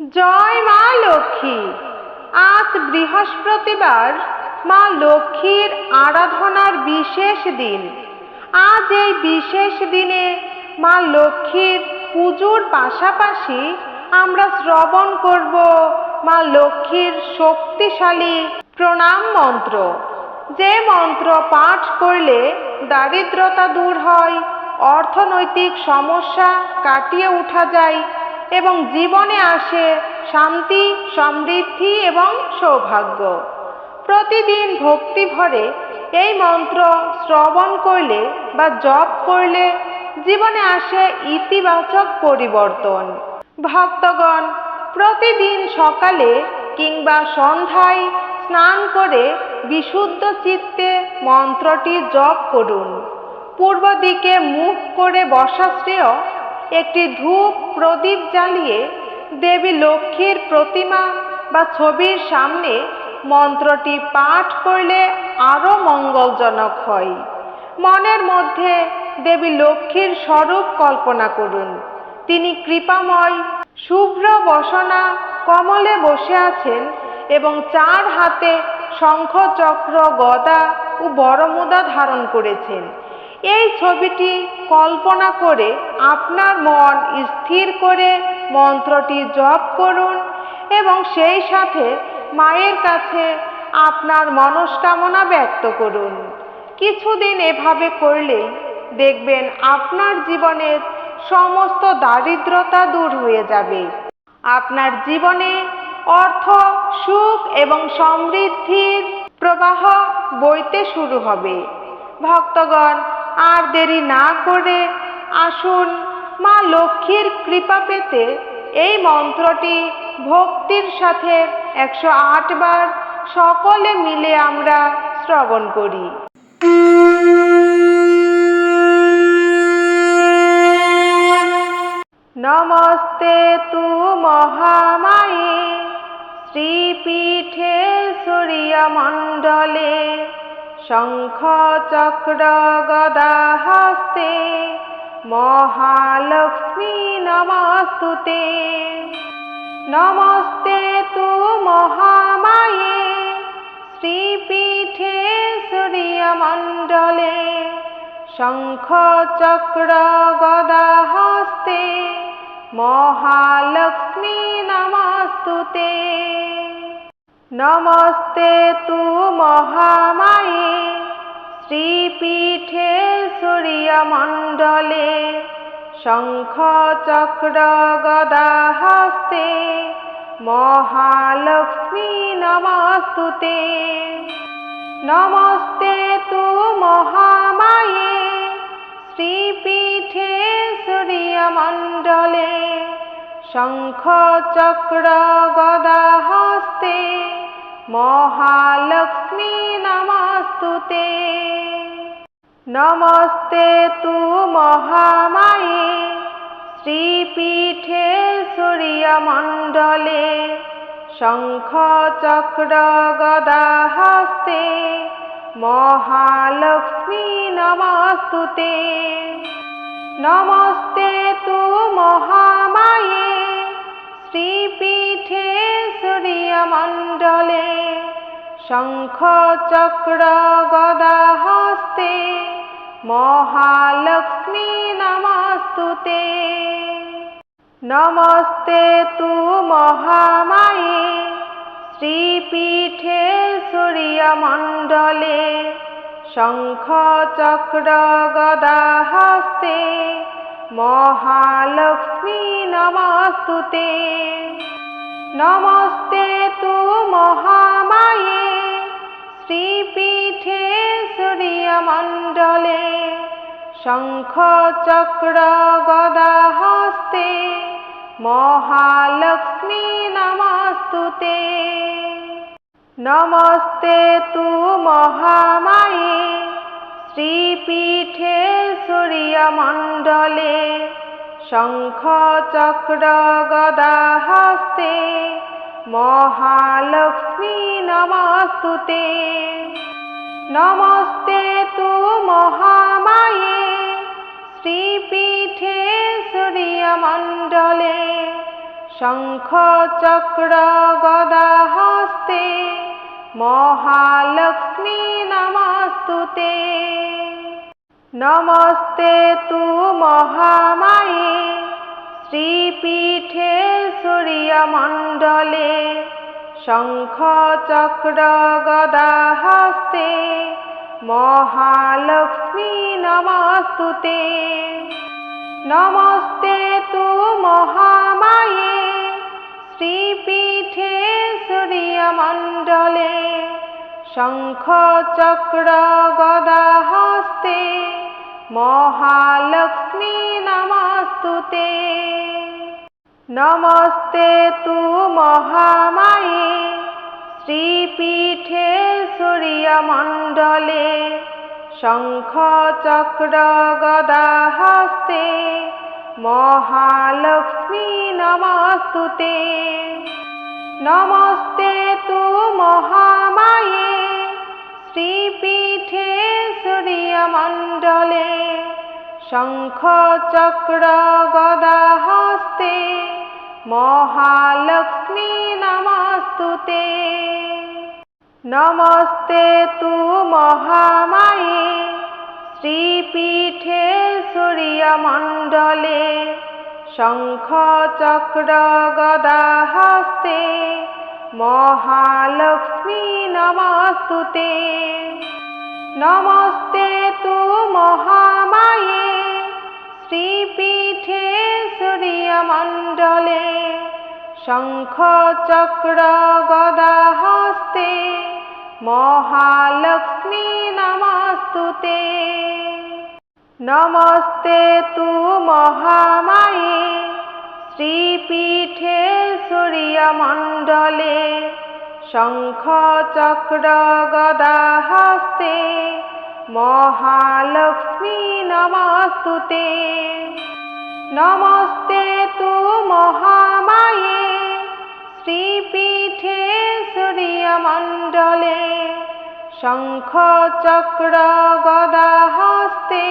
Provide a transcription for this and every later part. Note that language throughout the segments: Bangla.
জয় মা লক্ষ্মী। আজ বৃহস্পতিবার মা লক্ষ্মীর আরাধনার বিশেষ দিন। আজ এই বিশেষ দিনে মা লক্ষ্মীর পুজোর পাশাপাশি আমরা শ্রবণ করব মা লক্ষ্মীর শক্তিশালী প্রণাম মন্ত্র। যে মন্ত্র পাঠ করলে দারিদ্রতা দূর হয়, অর্থনৈতিক সমস্যা কাটিয়ে উঠা যায় এবং জীবনে আসে শান্তি, সমৃদ্ধি এবং সৌভাগ্য। প্রতিদিন ভক্তি ভরে এই মন্ত্র শ্রবণ করলে বা জপ করলে জীবনে আসে ইতিবাচক পরিবর্তন। ভক্তগণ, প্রতিদিন সকালে কিংবা সন্ধ্যায় স্নান করে বিশুদ্ধ চিত্তে মন্ত্রটি জপ করুন। পূর্ব দিকে মুখ করে বসা শ্রেয় একটি ধূপ প্রদীপ জ্বালিয়ে দেবী লক্ষ্মীর প্রতিমা বা ছবির সামনে মন্ত্রটি পাঠ করলে আরও মঙ্গলজনক হয়। মনের মধ্যে দেবী লক্ষ্মীর স্বরূপ কল্পনা করুন। তিনি কৃপাময়, শুভ্র বসনা, কমলে বসে আছেন এবং চার হাতে শঙ্খ চক্র গদা ও বড়মুদা ধারণ করেছেন। এই ছবিটি কল্পনা করে আপনার মন স্থির করে মন্ত্রটি জপ করুন এবং সেই সাথে মায়ের কাছে আপনার মনস্কামনা ব্যক্ত করুন। কিছুদিন এভাবে করলেই দেখবেন আপনার জীবনের সমস্ত দারিদ্রতা দূর হয়ে যাবে। আপনার জীবনে অর্থ, সুখ এবং সমৃদ্ধির প্রবাহ বইতে শুরু হবে। ভক্তগণ আর দেরি না করে আসুন মা লক্ষ্মীর কৃপা পেতে। এই মন্ত্রটি ভক্তির সাথে একশো বার সকলে মিলে আমরা শ্রবণ করি। নমস্তে তু মহামায়ে, শ্রীপীঠে সূর্যমণ্ডলে। শঙ্খ চক্র গদা হস্তে মহালক্ষ্মী নমস্তুতে। নমস্তে তু মহামায়ে, শ্রীপীঠে সূর্যমণ্ডলে। শঙ্খ চক্র গদা হস্তে মহালক্ষ্মী নমস্তুতে। নমস্তে তু মহামায়ে। শ্রীপীঠে সূর্যমণ্ডলে গদা হস্তে মহালক্ষ্মী নমস্তুতে। নমস্তে তু মহামায়ে। শ্রীপীঠে সূর্যমণ্ডলে গদা হস্তে মহালক্ষ্মী, নমস্তুতে। নমস্তে তু মহামায়ে। শ্রীপীঠে সূর্যমণ্ডলে শঙ্খ চক্র গদা হস্তে মহালক্ষ্মী, নমস্তুতে। নমস্তে তু মহামায়ে। শ্রীপীঠে সূর্যমণ্ডলে শঙ্খ চক্র গদা হস্তে মহালক্ষ্মী নমস্তুতে। নমস্তে তু মহামায়ে শ্রীপীঠে সূর্যমণ্ডলে শঙ্খ চক্র গদা হস্তে মহালক্ষ্মী নমস্তুতে। নমস্তে তু মহামায়ে, শ্রীপীঠে সূর্যমণ্ডলে শঙ্খ চক্র গদা হস্তে মহালক্ষ্মী নমস্তুতে। নমস্তে তু মহামায়ে, শ্রীপীঠে সূর্যমণ্ডলে শঙ্খ চক্র গদা হস্তে মহালক্ষ্মী নমস্তুতে। নমস্তে তু মহামায়ে, শ্রীপীঠে সূর্যমণ্ডলে। শঙ্খ চক্র গদা হস্তে মহালক্ষ্মী নমস্তুতে। নমস্তে তু মহামায়ে। শ্রীপীঠে সূর্যমণ্ডলে গদা হস্তে মহালক্ষ্মী নমস্তুতে। নমস্তে তু মহামায়ে। শ্রীপীঠে সূর্যমণ্ডলে গদা হস্তে মহালক্ষ্মী, নমস্তুতে। নমস্তে তু মহামায়ে, শ্রীপীঠে সূর্যমণ্ডলে শঙ্খ চক্র গদা হস্তে মহালক্ষ্মী, নমস্তুতে। নমস্তে তু মহামায়ে, শ্রীপীঠে সূর্যমণ্ডলে শঙ্খ চক্র গদা হস্তে মহালক্ষ্মী নমস্তুতে। নমস্তে তু মহামায়ে শ্রীপীঠে সূর্যমণ্ডলে শঙ্খ চক্র গদা হস্তে মহালক্ষ্মী নমস্তুতে। নমস্তে তু মহামায়ে, শ্রীপীঠে সূর্যমণ্ডলে শঙ্খ চক্র গদা হস্তে মহালক্ষ্মী নমস্তুতে। নমস্তে তু মহামায়ে, শ্রীপীঠে সূর্যমণ্ডলে শঙ্খ চক্র গদা হস্তে মহালক্ষ্মী নমস্তুতে। নমস্তে তু মহামায়ে শ্রীপীঠে সূর্যমণ্ডলে শঙ্খ চক্র গদা হস্তে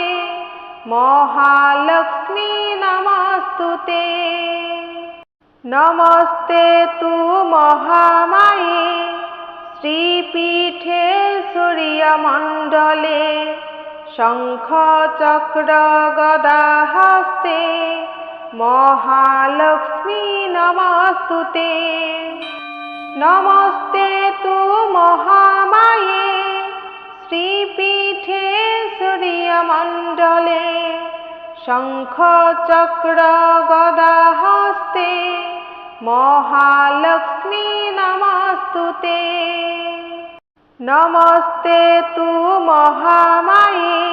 মহালক্ষ্মী নমস্তুতে। নমস্তে তু মহামায়ে। শ্রীপীঠে সূর্যমণ্ডলে গদা হস্তে মহালক্ষ্মী নমস্তুতে। নমস্তে তু মহামায়ে। শ্রীপীঠে সূর্যমণ্ডলে গদা হস্তে মহালক্ষ্মী নমস্তুতে নমস্তে তু মহামায়ে।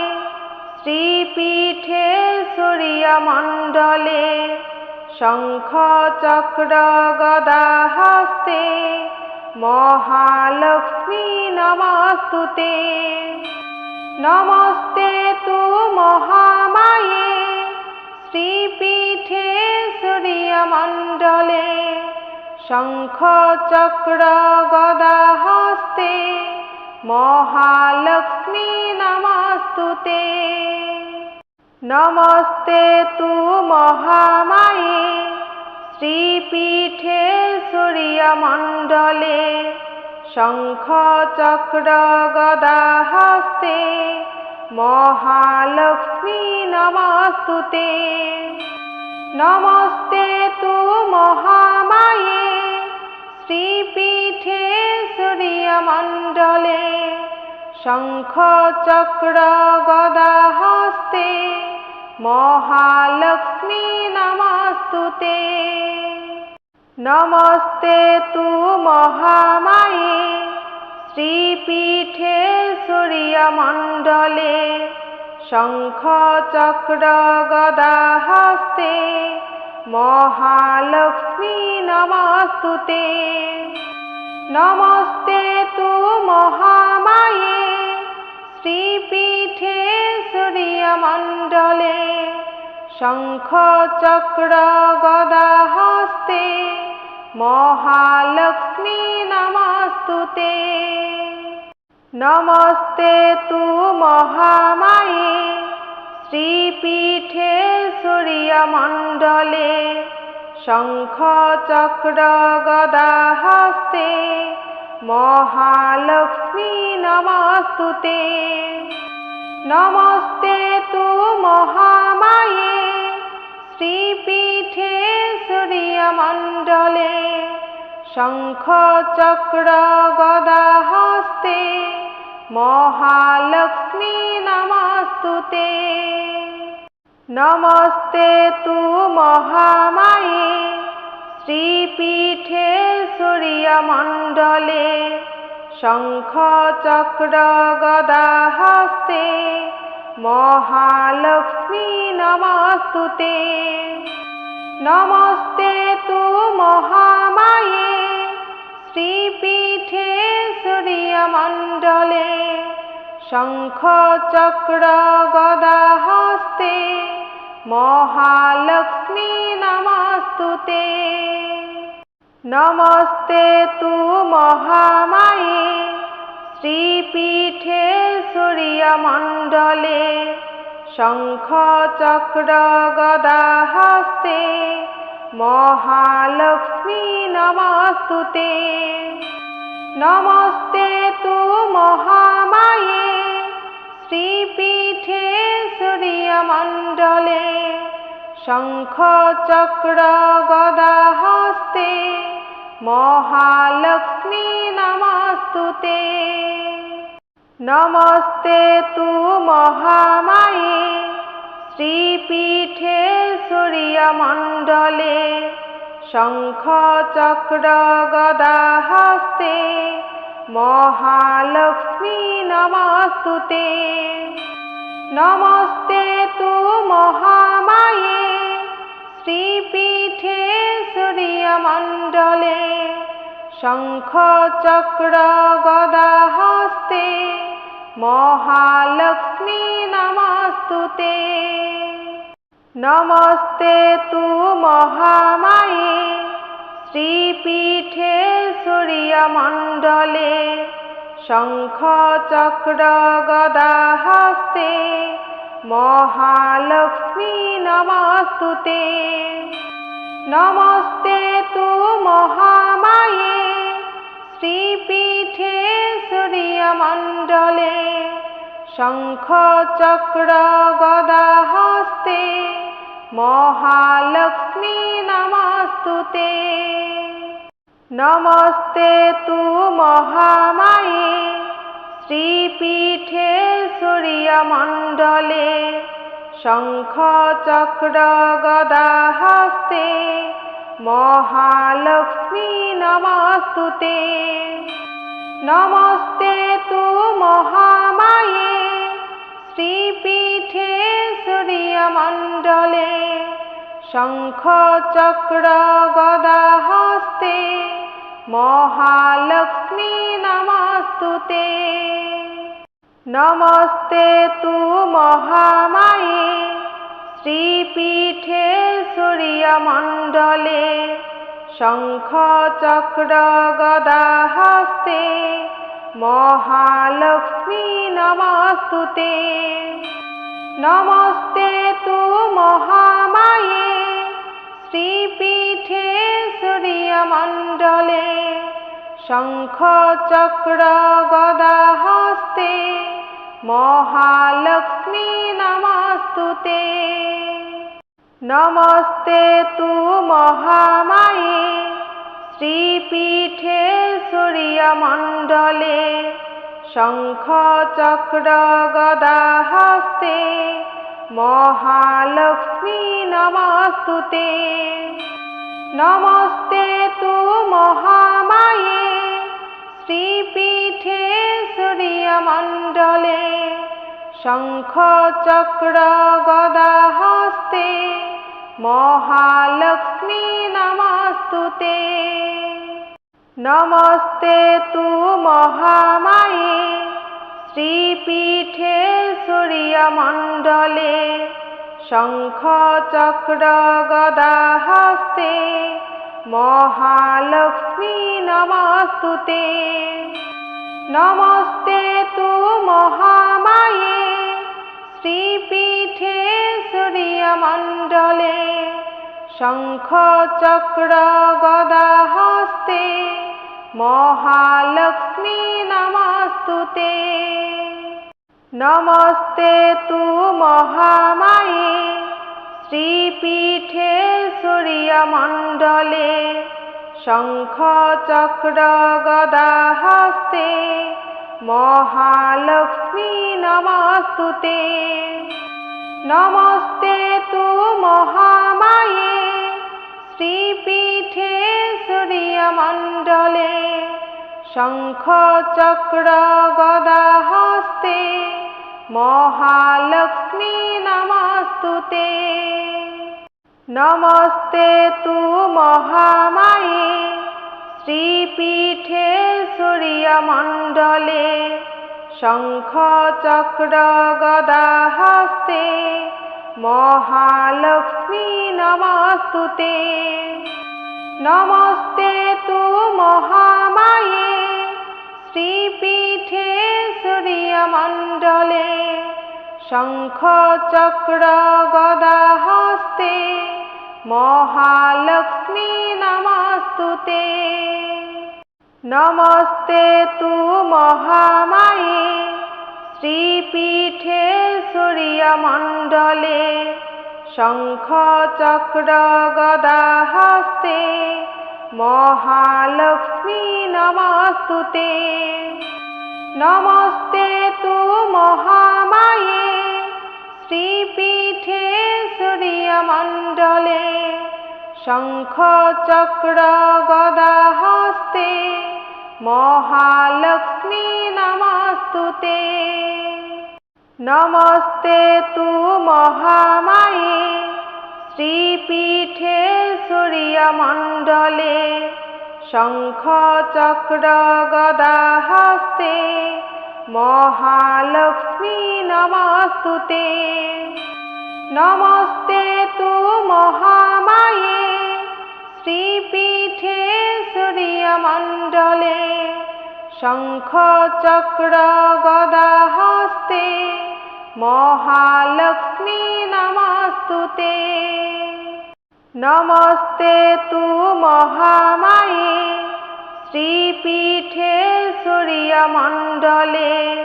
শ্রীপীঠে সূর্যমণ্ডলে শঙ্খ চক্র গদা হস্তে মহালক্ষ্মী নমস্তুতে নমস্তে তু মহামায়ে। শ্রীপীঠে সূর্যমণ্ডলে শঙ্খ চক্র গদা হস্তে মহালক্ষ্মী নমস্তুতে। নমস্তে তু মহামায়ে, শ্রীপীঠে সূর্যমণ্ডলে। শঙ্খ চক্র গদা হস্তে মহালক্ষ্মী নমস্তুতে। নমস্তে তু মহামায়ে, শ্রীপীঠে সূর্যমণ্ডলে শঙ্খ চক্র গদা হস্তে মহালক্ষ্মী নমস্তুতে। নমস্তে তু মহামায়ে, শ্রীপীঠে সূর্যমণ্ডলে শঙ্খ চক্র গদা হস্তে মহালক্ষ্মী নমস্তুতে। নমস্তে তু মহামায়ে শ্রীপীঠে সূর্যমণ্ডলে শঙ্খ চক্র গদা হস্তে মহালক্ষ্মী নমস্তুতে। নমস্তে তু মহামায়ে। শ্রীপীঠে সূর্যমণ্ডলে শঙ্খ চক্র গদা হস্তে মহালক্ষ্মী নমস্তুতে। নমস্তে তু মহামায়ে। শ্রীপীঠে সূর্যমণ্ডলে শঙ্খ চক্র গদা হস্তে মহালক্ষ্মী নমস্তুতে নমস্তে তু মহামায়ে, শ্রীপীঠে সূর্যমণ্ডলে শঙ্খ চক্র গদা হস্তে মহালক্ষ্মী নমস্তুতে নমস্তে তু মহামায়ে শ্রীপীঠে সূর্যমণ্ডলে শঙ্খ চক্র গদা হস্তে মহালক্ষ্মী নমস্তুতে। নমস্তে তু মহামায়ে শ্রীপীঠে সূর্যমণ্ডলে শঙ্খ চক্র গদা হস্তে মহালক্ষ্মী, নমস্তুতে। নমস্তে তু মহামায়ে, শ্রীপীঠে সূর্যমণ্ডলে শঙ্খ চক্র গদা হস্তে মহালক্ষ্মী, নমস্তুতে। নমস্তে তু মহামায়ে শ্রীপীঠে সূর্যমণ্ডলে শঙ্খ চক্র গদা হস্তে মহালক্ষ্মী নমস্তুতে। নমস্তে তু মহামায়ে শ্রীপীঠে সূর্যমণ্ডলে শঙ্খ চক্র গদা হস্তে মহালক্ষ্মী নমস্তুতে। নমস্তে তু মহামায়ে শ্রীপীঠে সূর্যমণ্ডলে শঙ্খ চক্র গদা হস্তে মহালক্ষ্মী নমস্তুতে। নমস্তে তু মহামায়ে শ্রীপীঠে সূর্যমণ্ডলে শঙ্খ চক্র গদা হস্তে মহালক্ষ্মী নমস্তুতে নমস্তে তু মহামায়ে। শ্রীপীঠে সূর্যমণ্ডলে গদা হস্তে। মহালক্ষ্মী নমস্তুতে নমস্তে তু মহামায়ে। শ্রীপীঠে সূর্যমণ্ডলে শঙ্খ চক্র গদা হস্তে মহালক্ষ্মী নমস্তুতে। নমস্তে তু মহামায়ে শ্রীপীঠে সূর্যমণ্ডলে শঙ্খ চক্র গদা হস্তে মহালক্ষ্মী, নমস্তুতে। নমস্তে তু মহামায়ে, শ্রীপীঠে সূর্যমণ্ডলে শঙ্খ চক্র গদা হস্তে মহালক্ষ্মী, নমস্তুতে। নমস্তে তু মহামায়ে শ্রীপীঠে সূর্যমণ্ডলে শঙ্খ চক্র গদা হস্তে মহালক্ষ্মী নমস্তুতে। নমস্তে তু মহামায়ে শ্রীপীঠে সূর্যমণ্ডলে শঙ্খ চক্র গদা হস্তে মহালক্ষ্মী নমস্তুতে নমস্তে তু মহামায়ে, শ্রীপীঠে সূর্যমণ্ডলে শঙ্খ চক্র গদা হস্তে মহালক্ষ্মী নমস্তুতে। নমস্তে তু মহামায়ে, শ্রীপীঠে সূর্যমণ্ডলে শঙ্খ চক্র গদা হস্তে মহালক্ষ্মী নমস্তুতে। নমস্তে তু মহামায়ে শ্রীপীঠে সূর্যমণ্ডলে শঙ্খ চক্র গদা হস্তে মহালক্ষ্মী নমস্তুতে। নমস্তে তু মহামায়ে, শ্রীপীঠে সূর্যমণ্ডলে শঙ্খ চক্র গদা হস্তে মহালক্ষ্মী নমস্তুতে। নমস্তে তু মহামায়ে, শ্রীপীঠে সূর্যমণ্ডলে শঙ্খ চক্র গদা হস্তে মহালক্ষ্মী নমস্তুতে। নমস্তে তু মহামায়ে শ্রীপীঠে সূর্যমণ্ডলে শঙ্খ চক্র গদা হস্তে মহালক্ষ্মী নমস্তুতে। নমস্তে তু মহামায়ে শ্রীপীঠে সূর্যমণ্ডলে শঙ্খ চক্র গদা হস্তে মহালক্ষ্মী নমস্তুতে। নমস্তে তু মহামায়ে শ্রীপীঠে সূর্যমণ্ডলে শঙ্খ চক্র গদা হস্তে মহালক্ষ্মী নমস্তুতে। নমস্তে তু মহামায়ে। শ্রীপীঠে সূর্যমণ্ডলে শঙ্খ চক্র গদা হস্তে মহালক্ষ্মী নমস্তুতে। নমস্তে তু মহামায়ে। শ্রীপীঠে সূর্যমণ্ডলে শঙ্খ চক্র গদা হস্তে মহালক্ষ্মী, নমস্তুতে। নমস্তে তু মহামায়ে, শ্রীপীঠে সূর্যমণ্ডলে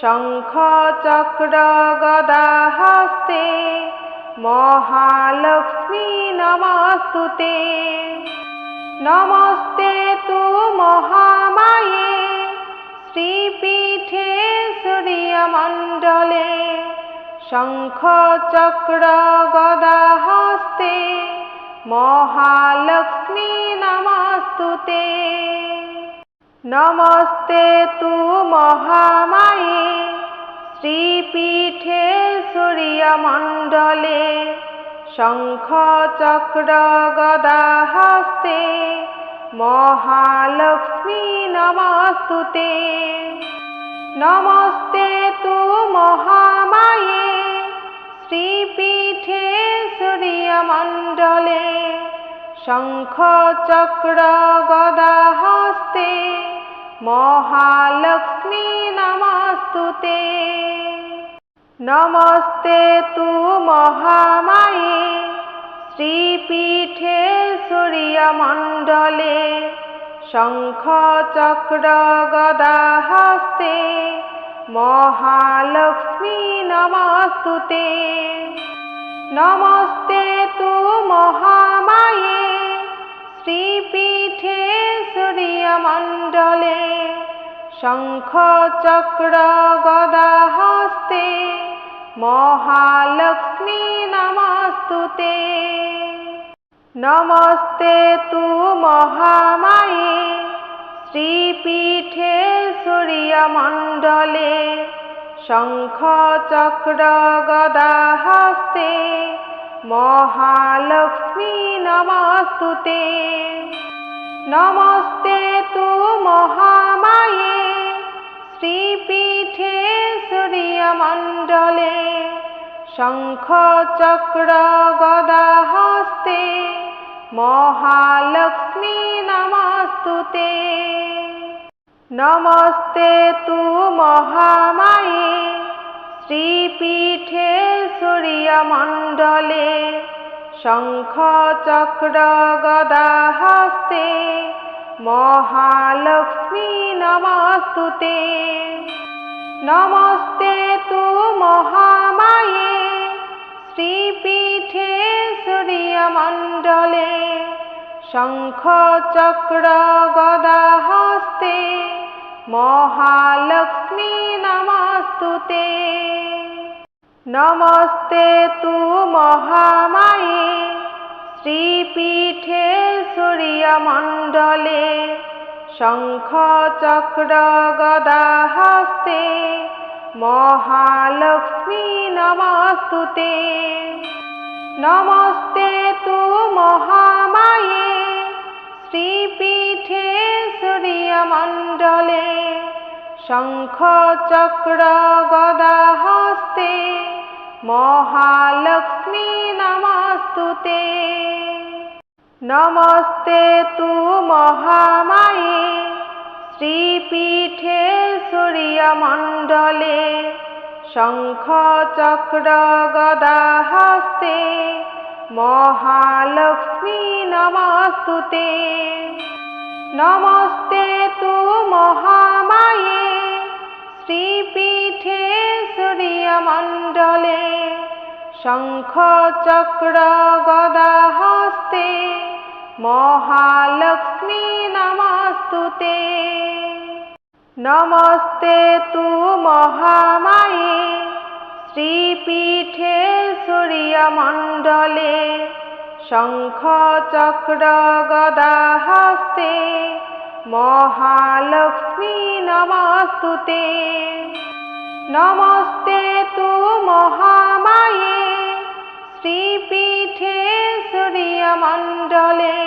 শঙ্খ চক্র গদা হস্তে মহালক্ষ্মী, নমস্তুতে। নমস্তে তু মহামায়ে শ্রীপীঠে সূর্যমণ্ডলে শঙ্খ চক্র গদা হস্তে মহালক্ষ্মী নমস্তুতে। নমস্তে তু মহামায়ে, শ্রীপীঠে সূর্যমণ্ডলে শঙ্খ চক্র গদা হস্তে মহালক্ষ্মী নমস্তুতে। নমস্তে তু মহামায়ে, শ্রীপীঠে সূর্যমণ্ডলে শঙ্খ চক্র গদা হস্তে মহালক্ষ্মী নমস্তুতে। নমস্তে তু মহামায়ে শ্রীপীঠে সূর্যমণ্ডলে শঙ্খ চক্র গদা হস্তে মহালক্ষ্মী নমস্তুতে। নমস্তে তু মহামায়ে শ্রীপীঠে সূর্যমণ্ডলে শঙ্খ চক্র গদা হস্তে মহালক্ষ্মী নমস্তুতে নমস্তে তু মহামায়ে। শ্রীপীঠে সূর্যমণ্ডলে শঙ্খ চক্র গদা হস্তে মহালক্ষ্মী নমস্তুতে। নমস্তে তু মহামায়ে। শ্রীপীঠে সূর্যমণ্ডলে শঙ্খ চক্র গদা হস্তে মহালক্ষ্মী নমস্তুতে। নমস্তে তু মহামায়ে, শ্রীপীঠে সূর্যমণ্ডলে। শঙ্খ চক্র গদা হস্তে মহালক্ষ্মী নমস্তুতে। নমস্তে তু মহামায়ে, শ্রীপীঠে সূর্যমণ্ডলে শঙ্খ চক্র গদা হস্তে মহালক্ষ্মী নমস্তুতে। নমস্তে তু মহামায়ে, শ্রীপীঠে সূর্যমণ্ডলে শঙ্খ চক্র গদা হস্তে মহালক্ষ্মী নমস্তুতে। নমস্তে তু মহামায়ে শ্রীপীঠে সূর্যমণ্ডলে শঙ্খ চক্র গদা হস্তে মহালক্ষ্মী নমস্তুতে। নমস্তে তু মহামায়ে। শ্রীপীঠে সূর্যমণ্ডলে গদা হস্তে মহালক্ষ্মী নমস্তুতে। নমস্তে তু মহামায়ে। শ্রীপীঠে সূর্যমণ্ডলে শঙ্খ চক্র হস্তে মহালক্ষ্মী নমস্তুতে। নমস্তে তু মহামায়ে, শ্রীপীঠে সূর্যমণ্ডলে শঙ্খ চক্র গদা হস্তে মহালক্ষ্মী নমস্তুতে। নমস্তে তু মহামায়ে শ্রীপীঠে সূর্যমণ্ডলে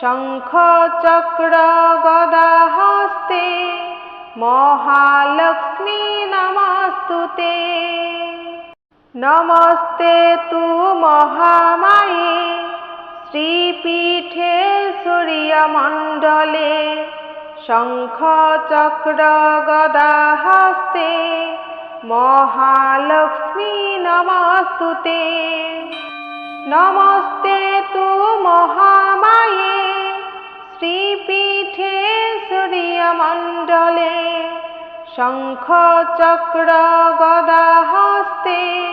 শঙ্খ চক্র গদা হস্তে মহালক্ষ্মী নমস্তুতে। নমস্তে তু মহামায়ে শ্রীপীঠে সূর্যমণ্ডলে শঙ্খ চক্র গদা হস্তে মহালক্ষ্মী, নমস্তুতে। নমস্তে তু মহামায়ে, শ্রীপীঠে সূর্যমণ্ডলে শঙ্খ চক্র গদা হস্তে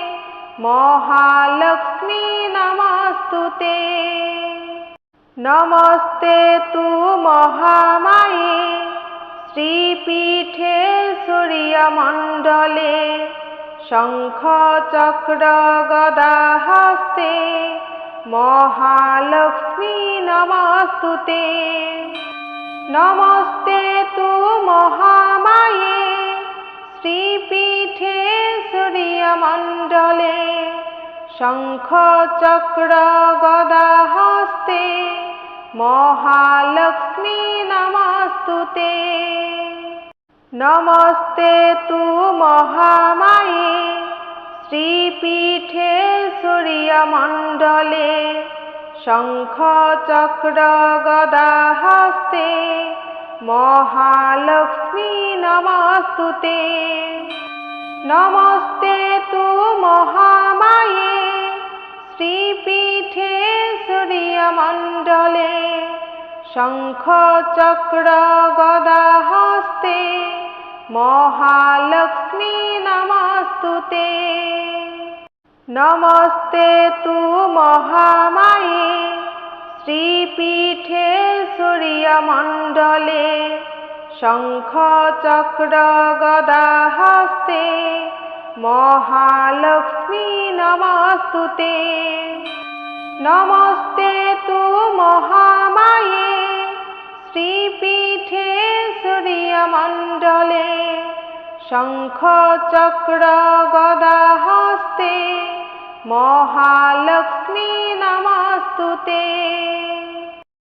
মহালক্ষ্মী, নমস্তুতে। নমস্তে তু মহামায়ে শ্রীপীঠে সূর্যমণ্ডলে শঙ্খ চক্র গদা হস্তে মহালক্ষ্মী নমস্তুতে। নমস্তে তু মহামায়ে শ্রীপীঠে সূর্যমণ্ডলে শঙ্খ চক্র গদা হস্তে মহালক্ষ্মী নমস্তুতে নমস্তে তু মহামায়ে। শ্রীপীঠে সূর্যমণ্ডলে শঙ্খ চক্র গদা হস্তে মহালক্ষ্মী নমস্তুতে। নমস্তে তু মহামায়ে। শ্রীপীঠে সূর্যমণ্ডলে শঙ্খ চক্র গদা হস্তে মহালক্ষ্মী নমস্তুতে। নমস্তে তু মহামায়ে, শ্রীপীঠে সূর্যমণ্ডলে। শঙ্খ চক্র গদা হস্তে মহালক্ষ্মী নমস্তুতে। নমস্তে তু মহামায়ে শ্রীপীঠে সূর্যমণ্ডলে শঙ্খ চক্র গদা হস্তে মহালক্ষ্মী নমস্তুতে।